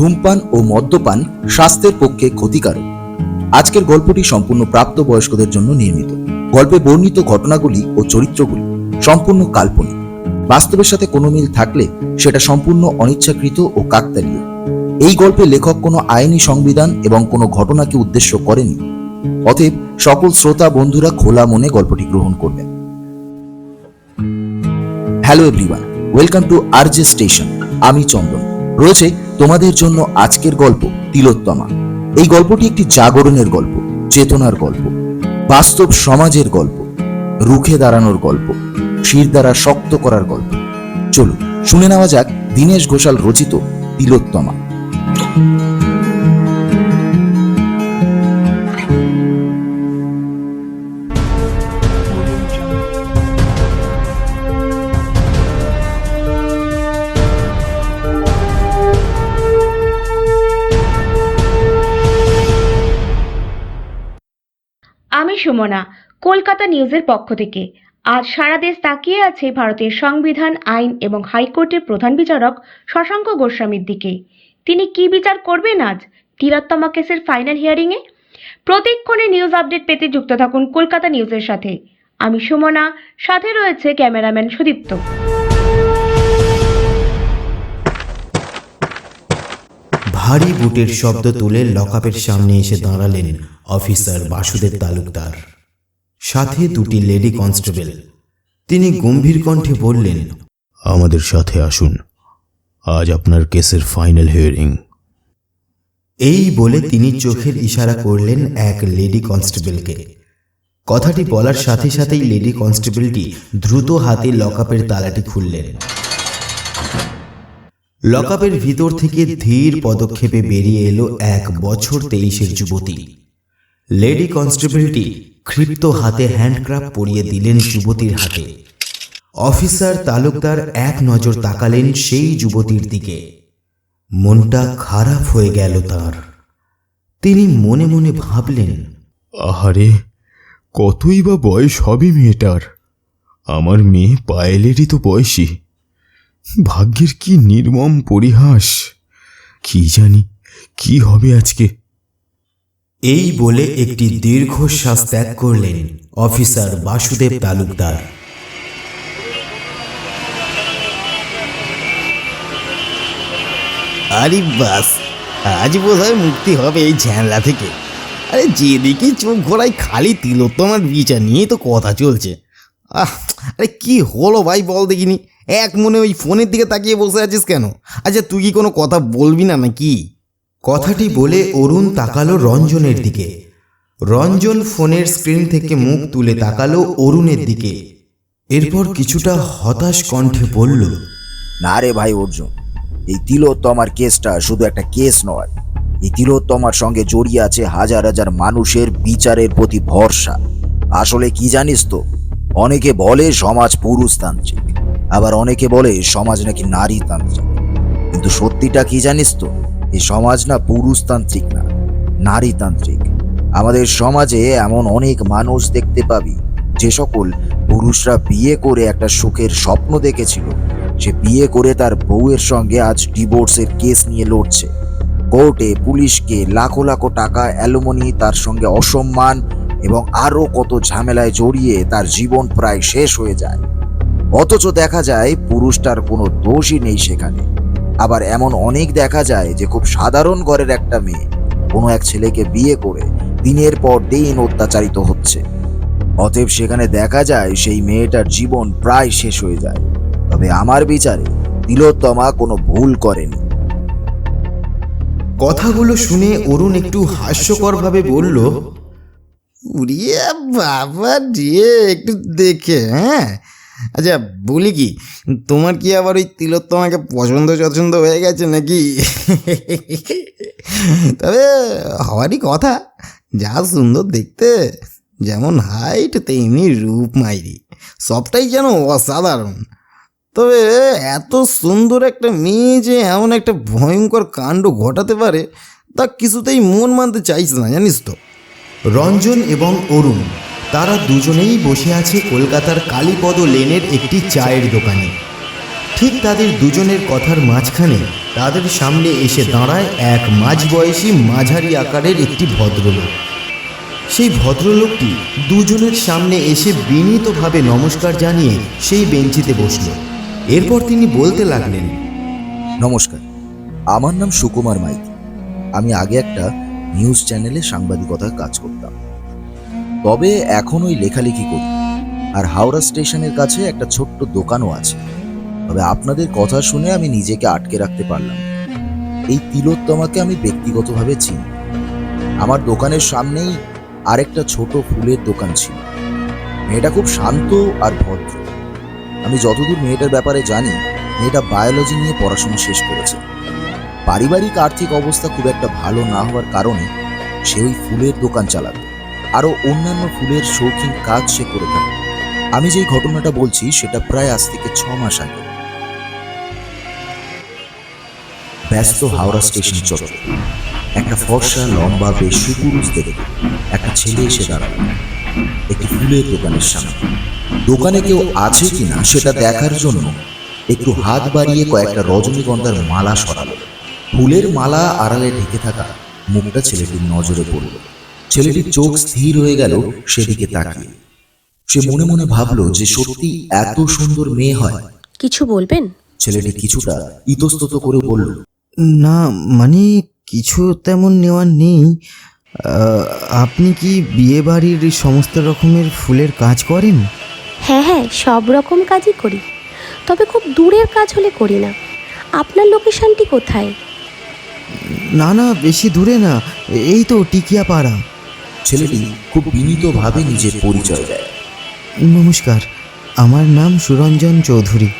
ধূমপান ও মদ্যপান স্বাস্থ্যের পক্ষে ক্ষতিকারক। আজকের গল্পটি সম্পূর্ণ প্রাপ্তবয়স্কদের জন্য নির্মিত গল্পে বর্ণিত ঘটনাগুলি ও চরিত্রগুলি সম্পূর্ণ কাল্পনিক। বাস্তবের সাথে কোনো মিল থাকলে সেটা সম্পূর্ণ অনিচ্ছাকৃত ও কাকতালীয়। এই গল্পে লেখক কোনো আইনি সংবিধান এবং কোনো ঘটনাকে উদ্দেশ্য করেনি অতএব সকল শ্রোতা বন্ধুরা খোলা মনে গল্পটি গ্রহণ করবেন। Hello everyone, welcome to RJ station. আমি চন্দন। রয়েছে তোমাদের জন্য আজকের গল্প তিলোত্তমা। এই গল্পটি একটি জাগরণের গল্প, চেতনার গল্প, বাস্তব সমাজের গল্প, রুখে দাঁড়ানোর গল্প, শির দ্বারা শক্ত করার গল্প। চলুন, শুনে নেওয়া যাক দীনেশ ঘোষাল রচিত তিলোত্তমা। সুমনা, কলকাতা নিউজের পক্ষ থেকে। আজ সারা দেশ তাকিয়ে আছে ভারতের সংবিধান, আইন এবং হাইকোর্টের প্রধান বিচারক শশাঙ্ক গোস্বামীর দিকে। তিনি কি বিচার করবেন আজ? তিলোত্তমা কেসের ফাইনাল হিয়ারিংয়ে? প্রতিক্ষণে নিউজ আপডেট পেতে যুক্ত থাকুন কলকাতা নিউজের সাথে। আমি সুমনা, সাথে রয়েছে ক্যামেরাম্যান সুদীপ্ত। ভারী বুটের শব্দ তুলে লকআপের সামনে এসে দাঁড়ালেন অফিসার বাসুদেব তালুকদার। সাথে দুটি লেডি কনস্টেবল। তিনি গম্ভীর কণ্ঠে বললেন আমাদের সাথে আসুন। আজ আপনার কেসের ফাইনাল হিয়ারিং। এই বলে তিনি চোখের ইশারা করলেন এক লেডি কনস্টেবলকে। কথাটি বলার সাথে সাথেই লেডি কনস্টেবলটি দ্রুত হাতে লকআপের তালাটি খুললেন। লকআপের ভিতর থেকে ধীর পদক্ষেপে বেরিয়ে এলো এক বছর তেইশের যুবতী। লেডি কনস্টেবলটি ক্ষিপ্ত হাতে হ্যান্ডক্রাফট পরিয়ে দিলেন যুবতীর হাতে। অফিসার তালুকদার এক নজর তাকালেন সেই যুবতীর দিকে। মনটা খারাপ হয়ে গেল তার। তিনি মনে মনে ভাবলেন, আহারে, কতই বা বয়স হবে মেয়েটার? আমার মেয়ে পায়েলেরই তো বয়সী। ভাগ্যের কি নির্মম পরিহাস? কি জানি কি হবে আজকে? এই বলে একটি দীর্ঘশ্বাস ত্যাগ করলেন অফিসার বাসুদেব তালুকদার। আরে বাস আজ বোধহয় মুক্তি হবে এই ঝ্যানলা থেকে। আরে যেদিকে চোখ ঘোরাই খালি তিলোত্তমার বিচার নিয়েই তো কথা চলছে। আহ আরে কি হলো ভাই বল দেখিনি? এক মনে ওই ফোনের দিকে তাকিয়ে বসে আছিস কেন? আচ্ছা তুই কি কোনো কথা বলবি না নাকি? কথাটি বলে অরুণ তাকালো রঞ্জনের দিকে। রঞ্জন ফোনের স্ক্রিন থেকে মুখ তুলে তাকালো অরুণের দিকে। এরপর কিছুটা হতাশ কণ্ঠে বলল না রে ভাই অর্জুন এই তিলোত্তমার কেসটা শুধু একটা কেস নয়। এই তিলোত্তমার সঙ্গে জড়িয়ে আছে হাজার হাজার মানুষের বিচারের প্রতি ভরসা। আসলে কি জানিস তো অনেকে বলে সমাজ পুরুষতান্ত্রিক আবার অনেকে বলে, সমাজ নাকি নারীতান্ত্রিক। কিন্তু সত্যিটা কি জানিস তো? এই সমাজ না পুরুষতান্ত্রিক না, নারীতান্ত্রিক। আমাদের সমাজে এমন অনেক মানুষ দেখতে পাবি, যে সকল পুরুষরা বিয়ে করে একটা সুখের স্বপ্ন দেখেছিল। সে বিয়ে করে তার বউয়ের সঙ্গে আজ ডিভোর্সের কেস নিয়ে লড়ছে। কোর্টে পুলিশকে লাখো লাখো টাকা অ্যালুমনি, তার সঙ্গে অসম্মান এবং আরও কত ঝামেলায় জড়িয়ে তার জীবন প্রায় শেষ হয়ে যায়। অথচ দেখা যায় পুরুষটার কোনো দোষই নেই সেখানে। আবার এমন অনেক দেখা যায় যে খুব সাধারণ ঘরের একটা মেয়ে কোনো এক ছেলেকে বিয়ে করে দিনের পর দিন অত্যাচারিত হচ্ছে। অতএব সেখানে দেখা যায় সেই মেয়েটার জীবন প্রায় শেষ হয়ে যায়। তবে আমার বিচারে তিলোত্তমা কোনো ভুল করেনি। কথাগুলো শুনে অরুণ একটু হাস্যকরভাবে বলল উড়িয়ে বাবা রে একটু দেখে হ্যাঁ? আচ্ছা বলি কি? তোমার কি আবার ওই তিলোত্তমাকে পছন্দ পছন্দ হয়ে গেছে নাকি? তবে হওয়ারই কথা, যা সুন্দর দেখতে, যেমন হাইট তেমনি রূপ মাইরি, সবটাই যেন অসাধারণ। তবে এত সুন্দর একটা মেয়ে যে এমন একটা ভয়ঙ্কর কাণ্ড ঘটাতে পারে, তা কিছুতেই মন মানতে চাইছে না, জানিস তো? রঞ্জন এবং অরুণ। তারা দুজনেই বসে আছে কলকাতার কালীপদ লেনের একটি চায়ের দোকানে। ঠিক তাদের দুজনের কথার মাঝখানে তাদের সামনে এসে দাঁড়ায় এক মাঝবয়সী মাঝারি আকারের একটি ভদ্রলোক। সেই ভদ্রলোকটি দুজনের সামনে এসে বিনীতভাবে নমস্কার জানিয়ে সেই বেঞ্চিতে বসল। এরপর তিনি বলতে লাগলেন, নমস্কার, আমার নাম সুকুমার মাইতি। আমি আগে একটা নিউজ চ্যানেলে সাংবাদিকতার কাজ করতাম। তবে এখন ওই লেখালেখি করি। আর হাওড়া স্টেশনের কাছে একটা ছোট্ট দোকানও আছে। তবে আপনাদের কথা শুনে আমি নিজেকে আটকে রাখতে পারলাম। এই তিলোত্তমাকে আমি ব্যক্তিগতভাবে চিনি। আমার দোকানের সামনেই আরেকটা ছোট ফুলের দোকান ছিল। মেয়েটা খুব শান্ত আর ভদ্র। আমি যতদূর মেয়েটার ব্যাপারে জানি, মেয়েটা বায়োলজি নিয়ে পড়াশোনা শেষ করেছে। পারিবারিক আর্থিক অবস্থা খুব একটা ভালো না হওয়ার কারণে সে ওই ফুলের দোকান চালাতো। আরও অন্যান্য ফুলের শৌখিন কাজ সে করে থাকে। আমি যেই ঘটনাটা বলছি, সেটা প্রায় আজ থেকে ছ মাস আগে। ব্যস্ত হাওড়া স্টেশন চত্বর। একটা ফর্সা, লম্বা, বেশ সুপুরুষ দেখে একটা ছেলে এসে দাঁড়াল। একটি ফুলের দোকানের সামনে। দোকানে কেউ আছে কিনা, সেটা দেখার জন্য একটু হাত বাড়িয়ে কয়েকটা রজনীগন্ধার মালা সরালো। ফুলের মালা আড়ালে ঢেকে থাকা মুখটা ছেলেটির নজরে পড়ল। ছেলেটির চোখ স্থির হয়ে গেল সেদিকে তাকিয়ে। সে মনে মনে ভাবলো যে সত্যি এত সুন্দর মেয়ে হয়। কিছু বলবেন? ছেলেটি কিছুটা ইতস্তত করে বলল না মানে কিছু তেমন নেওয়ার নেই। আহ, আপনি কি বিয়ে বাড়ির সমস্ত রকমের ফুলের কাজ করেন? হ্যাঁ হ্যাঁ সব রকম কাজই করি। তবে খুব দূরের কাজ হলে করি না। আপনার লোকেশনটি কোথায়? না না বেশি দূরে না। এই তো টিকিয়া পাড়া ছেলেটি খুব বিনীতভাবে নিজের পরিচয় দেয়। নমস্কার আমার নাম সুরঞ্জন চৌধুরী।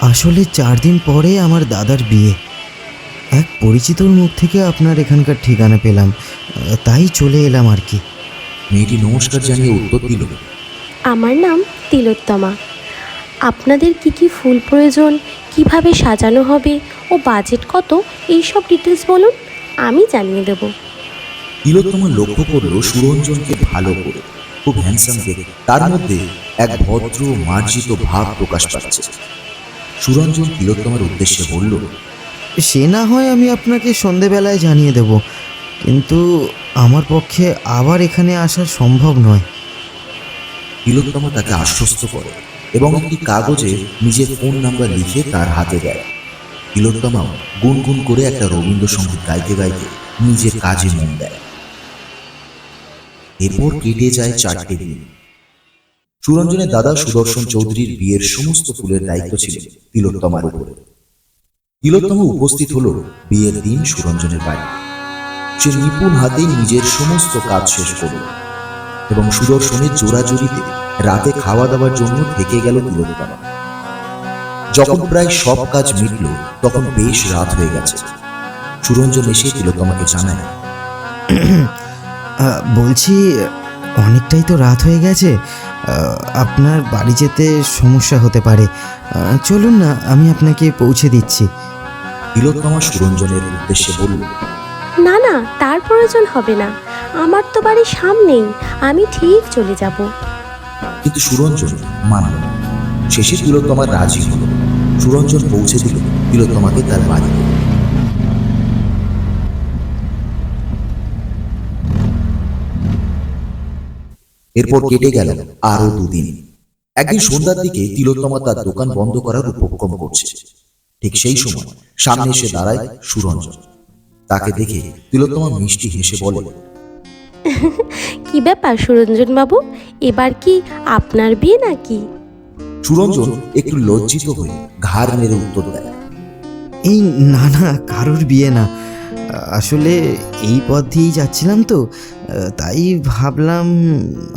আসলে চার দিন পরে আমার দাদার বিয়ে। এক পরিচিতর মুখ থেকে আপনার এখানকার ঠিকানা পেলাম তাই চলে এলাম আর কি। মেয়েটি নমস্কার জানিয়ে উত্তর দিল। আমার নাম তিলোত্তমা। আপনাদের কি কি ফুল প্রয়োজন কীভাবে সাজানো হবে ও বাজেট কত এই সব ডিটেলস বলুন আমি জানিয়ে দেব। তিলোত্তমা লক্ষ্য করল সুরঞ্জনকে ভালো করে খুব হ্যান্ডসাম দেখে। তার মধ্যে এক ভদ্র মার্জিত ভাব প্রকাশ পাচ্ছে। সুরঞ্জন তিলোত্তমার উদ্দেশ্যে বলল সে না হয় আমি আপনাকে সন্ধেবেলায় জানিয়ে দেব কিন্তু আমার পক্ষে আবার এখানে আসা সম্ভব নয়। তিলোত্তমা তাকে আশ্বস্ত করে এবং একটি কাগজে নিজের ফোন নাম্বার লিখে তার হাতে দেয়। তিলোত্তমাও গুনগুন করে একটা রবীন্দ্রসঙ্গীত গাইতে গাইতে নিজের কাজে মন দেয়। এরপর কেটে যায় চারটে দিন। সুরঞ্জনের দাদা সুদর্শন চৌধুরীর বিয়ের সমস্ত ফুলের দায়িত্ব ছিল তিলোত্তমার উপরে। তিলোত্তমা উপস্থিত হলো বিয়ের দিন সুরঞ্জনের বাড়ি। সে নিপুণ হাতে নিজের সমস্ত কাজ শেষ করল এবং সুদর্শনের জোড়াজুড়িতে রাতে খাওয়া দাওয়ার জন্য থেকে গেল তিলোত্তমা। যখন প্রায় সব কাজ মিটল, তখন বেশ রাত হয়ে গেছে। সুরঞ্জন এসে তিলোত্তমাকে জানায় বলছি অনেকটাই তো রাত হয়ে গেছে। আপনার বাড়ি যেতে সমস্যা হতে পারে। চলুন না আমি আপনাকে পৌঁছে দিচ্ছি। তিলোত্তমা সুরঞ্জনের উদ্দেশ্যে বলল না না তার প্রয়োজন হবে না। আমার তো বাড়ির সামনেই আমি ঠিক চলে যাব। কিন্তু সুরঞ্জন মানল। শেষে তিলোত্তমা রাজি হল। সুরঞ্জন পৌঁছে দিল তিলোত্তমাকে তার বাড়ি এরপর কেটে গেল আরও দুদিন। একদিন সন্ধ্যার দিকে তিলোত্তমা তার দোকান বন্ধ করার উপক্রম করছে। ঠিক সেই সময় সামনে এসে দাঁড়ায় সুরঞ্জন। তাকে দেখে তিলোত্তমা মিষ্টি হেসে বলে কি ব্যাপার সুরঞ্জন বাবু? এবার কি আপনার বিয়ে নাকি? সুরঞ্জন একটু লজ্জিত হয়ে ঘাড় মেরে উত্তর দেয়। এই না না কারোর বিয়ে না। আসলে এই পথ দিয়েই যাচ্ছিলাম তো তাই ভাবলাম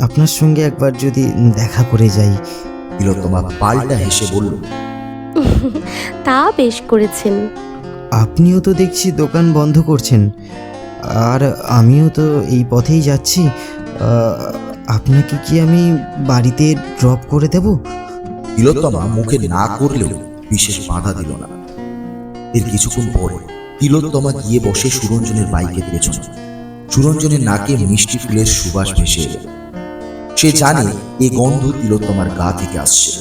আপনার সঙ্গে একবার যদি দেখা করে যাই। তিলোত্তমা পাল্টা হেসে বলল তা বেশ করেছেন। আপনিও তো দেখছি দোকান বন্ধ করছেন আর আমিও তো এই পথেই যাচ্ছি। আপনাকে কি আমি বাড়িতে ড্রপ করে দেব? তিলোত্তমা মুখে না করলেও বিশেষ বাধা দিল না। এর কিছুক্ষণ পরে তিলোত্তমা গিয়ে বসে সুরঞ্জনের বাইকের পেছনে। সুরঞ্জনের নাকে মিষ্টি ফুলের সুবাস ভেসে সে জানে এই গন্ধ তিলোত্তমার গা থেকে আসছে।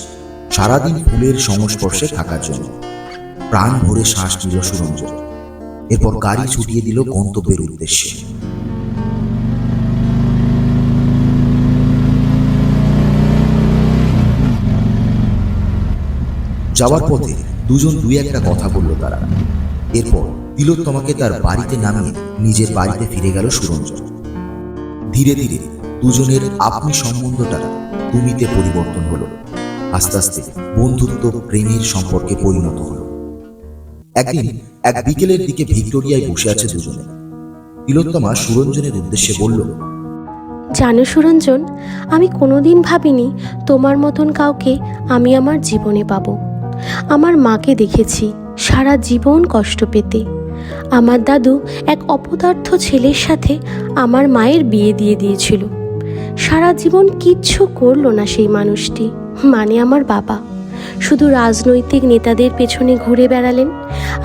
সারাদিন ফুলের সংস্পর্শে থাকার জন্য। প্রাণ ভরে শ্বাস নিল সুরঞ্জন। এরপর গাড়ি ছুটিয়ে দিল গন্তব্যের উদ্দেশ্যে। যাওয়ার পথে দুজন দুই একটা কথা বলল তারা। এরপর তিলোত্তমাকে তার বাড়িতে নামিয়ে, নিজের বাড়িতে ফিরে গেল সুরঞ্জন ধীরে ধীরে, দুজনের আপনি সম্বন্ধটা তুমিতে পরিবর্তন হলো। আস্তে আস্তে বন্ধুত্ব, প্রেমের সম্পর্কে পরিণত হলো। একদিন এক বিকেলের দিকে ভিক্টোরিয়ায় বসে আছে দুজনে। তিলোত্তমা সুরঞ্জনের উদ্দেশ্যে বলল, জানো সুরঞ্জন, আমি কোনোদিন ভাবিনি তোমার মতন কাউকে আমি আমার জীবনে পাবো। আমার মাকে দেখেছি সারা জীবন কষ্ট পেতে। আমার দাদু এক অপদার্থ ছেলের সাথে আমার মায়ের বিয়ে দিয়ে দিয়েছিল। সারা জীবন কিচ্ছু করল না সেই মানুষটি মানে আমার বাবা। শুধু রাজনৈতিক নেতাদের পেছনে ঘুরে বেড়ালেন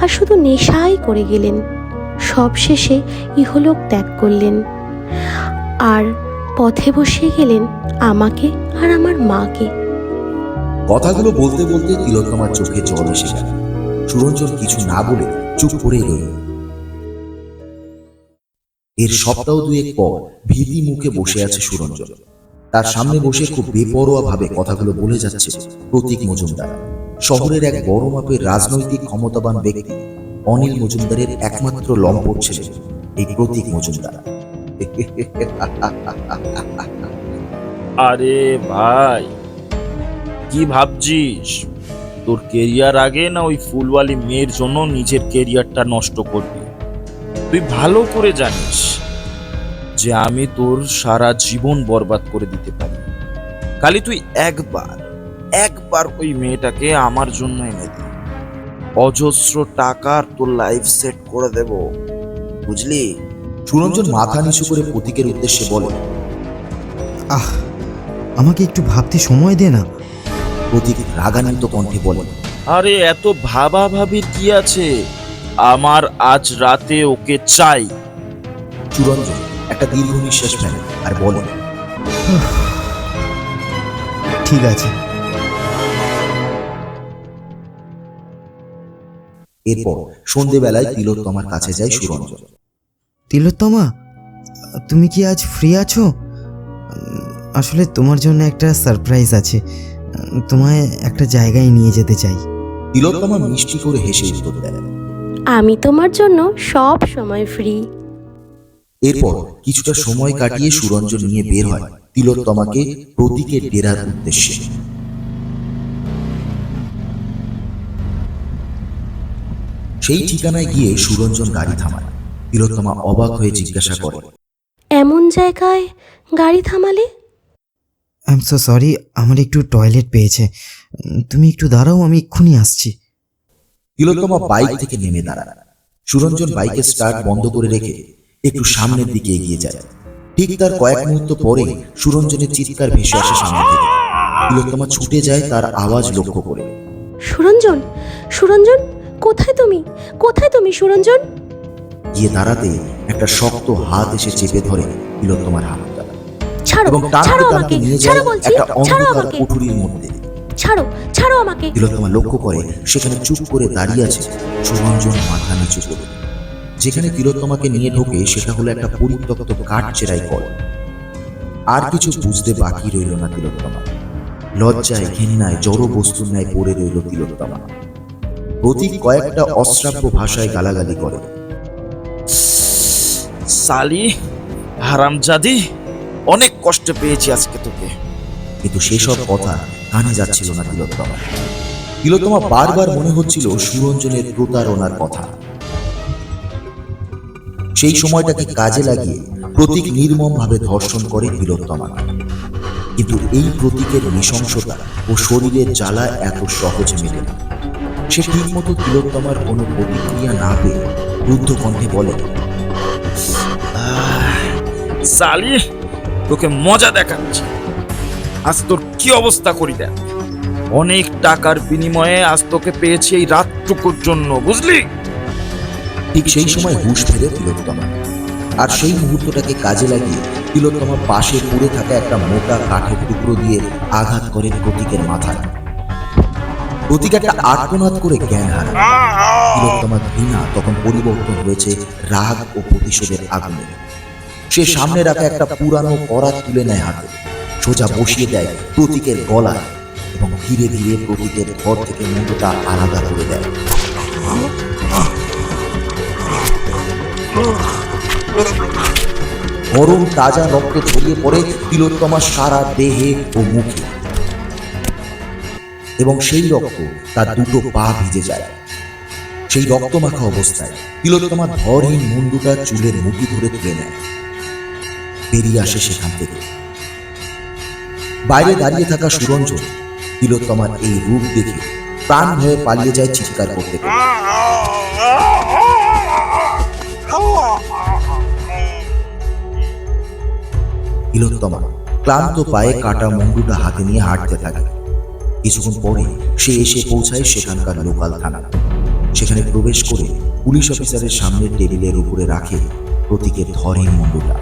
আর শুধু নেশাই করে গেলেন। সব শেষে ইহলোক ত্যাগ করলেন। আর পথে বসিয়ে গেলেন আমাকে আর আমার মাকে। কথাগুলো বলতে বলতে তিলোত্তমার চোখে জল এসে গেল। সুরঞ্জন কিছু না বলে চুপ করেই রইল। এর সপ্তাহ দুয়েক পর ভীতি মুখে বসে আছে সুরঞ্জন। তার সামনে বসে খুব বেপরোয়া ভাবে কথাগুলো বলে যাচ্ছে প্রতীক মজুমদার। শহরের এক বড় মাপের রাজনৈতিক ক্ষমতাবান ব্যক্তি, অনিল মজুমদারের একমাত্র লম্পট ছেলে, এই প্রতীক মজুমদার। আরে ভাই, কি ভাবছিস? তোর কেরিয়ার আগে না ওই ফুলওয়ালি মেয়ের জন্য নিজের কেরিয়ারটা নষ্ট করবি? তুই ভালো করে জানিস যে আমি তোর সারা জীবন বরবাদ করে দিতে পারি। খালি তুই একবার একবার ওই মেয়েটাকে আমার জন্য এনে দে। অজস্র টাকার তোর লাইফ সেট করে দেব। বুঝলি? সুরঞ্জন মাথা নিচু করে প্রতীকের উদ্দেশ্যে বলে আহ আমাকে একটু ভাবতে সময় দে না। প্রতীক রাগান্বিত কণ্ঠে বলে আরে এত ভাবা ভাবির কি আছে? আমার আজ রাতে ওকে চাই। সুরঞ্জন একটা দীর্ঘ নিঃশ্বাস ফেলে আর বলে ঠিক আছে। এরপর সন্ধেবেলায় তিলোত্তমার কাছে যায় সুরঞ্জন তিলোত্তমা তুমি কি আজ ফ্রি আছো? আসলে তোমার জন্য একটা সারপ্রাইজ আছে। তোমায় একটা জায়গায় নিয়ে যেতে চাই। তিলোত্তমা মিষ্টি করে হেসে উত্তর দেয়। আমি তোমার জন্য সব সময় ফ্রি এরপর কিছুটা সময় কাটিয়ে সুরঞ্জন নিয়ে বের হয় তিলোত্তমাকে প্রতীকের ডেরার উদ্দেশ্যে। সেই ঠিকানায় গিয়ে সুরঞ্জন গাড়ি থামায়। তিলোত্তমা অবাক হয়ে জিজ্ঞাসা করে এমন জায়গায় গাড়ি থামালে? আই এম সো সরি আমার একটু টয়লেট পেয়েছে। তুমি একটু দাঁড়াও আমি এক্ষুনি আসছি। তিলোত্তমা বাইক থেকে নেমে দাঁড়ায়। সুরঞ্জন বাইকের স্টার্ট বন্ধ করে রেখে একটু সামনের দিকে এগিয়ে যায়। ঠিক তার কয়েক মুহূর্ত পরে সুরঞ্জনের চিৎকার ভেসে আসে সামনে থেকে তিলোত্তমা ছুটে যায় তার আওয়াজ লক্ষ্য করে। সুরঞ্জন সুরঞ্জন কোথায় তুমি? কোথায় তুমি সুরঞ্জন? গিয়ে দাঁড়াতে একটা শক্ত হাত এসে চেপে ধরে তিলোত্তমার হাতটা ছাড়ো এবং ছাড়ো আমাকে ছাড়ো বলছি একটা ছাড়ো আমাকে। কুঠুরির মধ্যে। ছাড়ো ছাড়ো আমাকে। তিলোত্তমা লক্ষ্য করে সেখানে চুপ করে দাঁড়িয়ে আছে সুরঞ্জন মাথা নিচু করে যেখানে তিলোত্তমাকে নিয়ে ঢোকে সেটা হলো একটা পরিত্যক্ত কাঠ চেরাই কল। আর কিছু বুঝতে বাকি রইল না তিলোত্তমা লজ্জায় ঘেন্নায় জড় বস্তুর ন্যায় পড়ে রইল তিলোত্তমা প্রতীক কয়েকটা অশ্রাব্য ভাষায় গালাগালি করে। সালি হারামজাদি অনেক কষ্ট পেয়েছি আজকে তোকে। কিন্তু সেসব কথা কানে যাচ্ছিল না তিলোত্তমা। তিলোত্তমা। বারবার মনে হচ্ছিল সুরঞ্জনের প্রতারণার কথা। সেই সময়টাকে কাজে লাগিয়ে প্রতীক নির্মমভাবে ধর্ষণ করে তিলোত্তমা কিন্তু এই প্রতীকের নৃশংসতা ও শরীরের জ্বালা এত সহজে মেলে না। সে ঠিকমতো তিলোত্তমার কোনো প্রতিক্রিয়া না পেয়ে রুদ্ধ কণ্ঠে বলে আহ, সালি তোকে মজা দেখাচ্ছি। আজ তোর কি অবস্থা করি দেখ। অনেক টাকার বিনিময়ে আজ তোকে পেয়েছি এই রাতটুকুর জন্য, বুঝলি? ঠিক সেই সময় হুঁশ ফেরে তিলোত্তমা। আর সেই মুহূর্তটাকে কাজে লাগিয়ে তিলোত্তমা পাশে পড়ে থাকা একটা মোটা কাঠের টুকরো দিয়ে আঘাত করে প্রতীকের মাথায়। প্রতীক একটা আর্তনাদ করে জ্ঞান হারায়। তিলোত্তমার ঘৃণা তখন পরিবর্তন হয়েছে রাগ ও প্রতিশোধের আগুনে। সে সামনে রাখা একটা পুরানো করাত তুলে নেয় হাতে। সোজা বসিয়ে দেয় প্রতীকের গলায় এবং ধীরে ধীরে প্রতীকের ঘর থেকে মুন্ডটা আলাদা করে দেয়। গরম তাজা রক্ত ছড়িয়ে পড়ে তিলোত্তমার সারা দেহে ও মুখে। এবং সেই রক্ত তার দুটো পা ভিজে যায়। সেই রক্তমাখা অবস্থায় তিলোত্তমা ধরহীন মুন্ডুটা চুলের মুঠি ধরে তুলে নেয়। বেরিয়ে আসে সেখান থেকে। বাইরে দাঁড়িয়ে থাকা সুরঞ্জন তিলোত্তমার এই রূপ দেখে প্রাণ হয়ে পালিয়ে যায় চিৎকার করতে। তিলোত্তমা ক্লান্ত পায়ে কাটা মুন্ডুটা হাতে নিয়ে হাঁটতে থাকে। কিছুক্ষণ পরে সে এসে পৌঁছায় সেখানকার লোকাল থানা সেখানে প্রবেশ করে পুলিশ অফিসারের সামনে টেবিলের উপরে রাখে প্রতীকের ধরের মুন্ডুটা।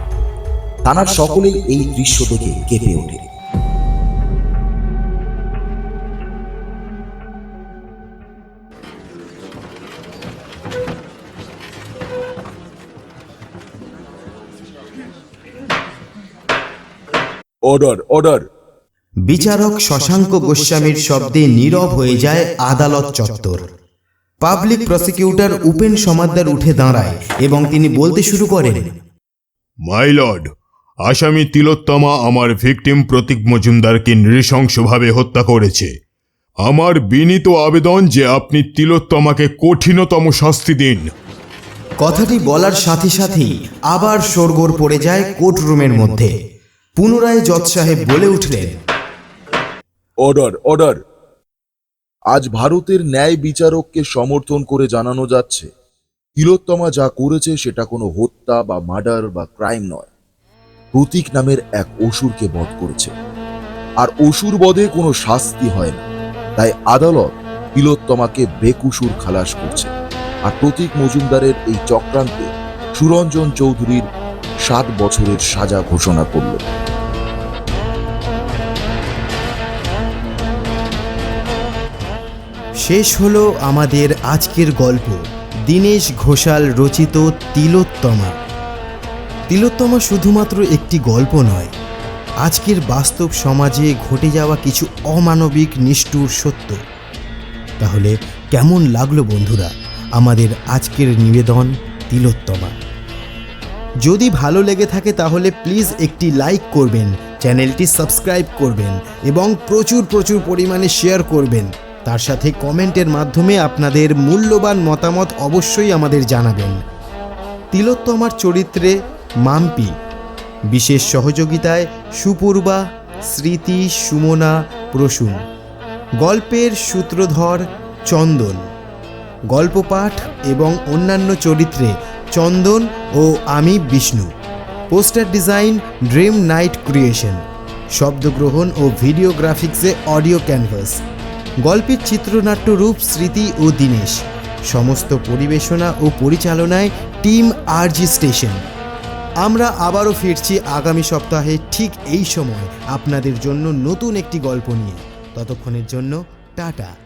থানার সকলেই এই দৃশ্য দেখে কেঁপে ওঠে। অর্ডার অর্ডার বিচারক শশাঙ্ক গোস্বামীর শব্দে নীরব হয়ে যায় আদালত চত্বর। পাবলিক প্রসিকিউটর উপেন সমাদ্দার উঠে দাঁড়ায় এবং তিনি বলতে শুরু করেন মাই লর্ড আসামি তিলোত্তমা আমার ভিকটিম প্রতীক মজুমদারকে নৃশংসভাবে হত্যা করেছে। আমার বিনীত আবেদন যে আপনি তিলোত্তমাকে কঠিনতম শাস্তি দিন। কথাটি বলার সাথে সাথেই আবার শোরগোড় পড়ে যায় কোর্টরুমের মধ্যে। পুনরায় জজ সাহেব বলে উঠলেন অর্ডার অর্ডার। আজ ভারতের ন্যায় বিচারককে সমর্থন করে জানানো যাচ্ছে। তিলোত্তমা যা করেছে সেটা কোনো হত্যা বা মার্ডার বা ক্রাইম নয়। প্রতীক নামের এক অসুরকে বধ করেছে। আর অসুর বধে কোনো শাস্তি হয় না। তাই আদালত তিলোত্তমাকে বেকুসুর খালাস করছে। আর প্রতীক মজুমদারের এই চক্রান্তে সুরঞ্জন চৌধুরীর সাত বছরের সাজা ঘোষণা করল। শেষ হলো আমাদের আজকের গল্প। দীনেশ ঘোষাল রচিত তিলোত্তমা তিলোত্তমা শুধুমাত্র একটি গল্প নয়। আজকের বাস্তব সমাজে ঘটে যাওয়া কিছু অমানবিক, নিষ্ঠুর সত্য। তাহলে কেমন লাগল বন্ধুরা আমাদের আজকের নিবেদন তিলোত্তমা? যদি ভালো লেগে থাকে তাহলে প্লিজ একটি লাইক করবেন, চ্যানেলটি সাবস্ক্রাইব করবেন এবং প্রচুর প্রচুর পরিমাণে শেয়ার করবেন। তার সাথে কমেন্টের মাধ্যমে আপনাদের মূল্যবান মতামত অবশ্যই আমাদের জানাবেন। তিলোত্তমার চরিত্রে মাম্পি। বিশেষ সহযোগিতায় সুপূর্বা, স্মৃতি, সুমনা, প্রসূন। গল্পের সূত্রধর চন্দন। গল্প পাঠ এবং অন্যান্য চরিত্রে চন্দন ও আমি Bishnu. Poster design dream night creation. শব্দগ্রহণ ও ভিডিও গ্রাফিক্সে অডিও ক্যানভাস। গল্পের চিত্রনাট্য রূপ স্মৃতি ও দীনেশ। সমস্ত পরিবেশনা ও পরিচালনায় টিম আরজি স্টেশন। আমরা আবারও ফিরছি আগামী সপ্তাহে ঠিক এই সময় আপনাদের জন্য নতুন একটি গল্প নিয়ে। ততক্ষণের জন্য টাটা।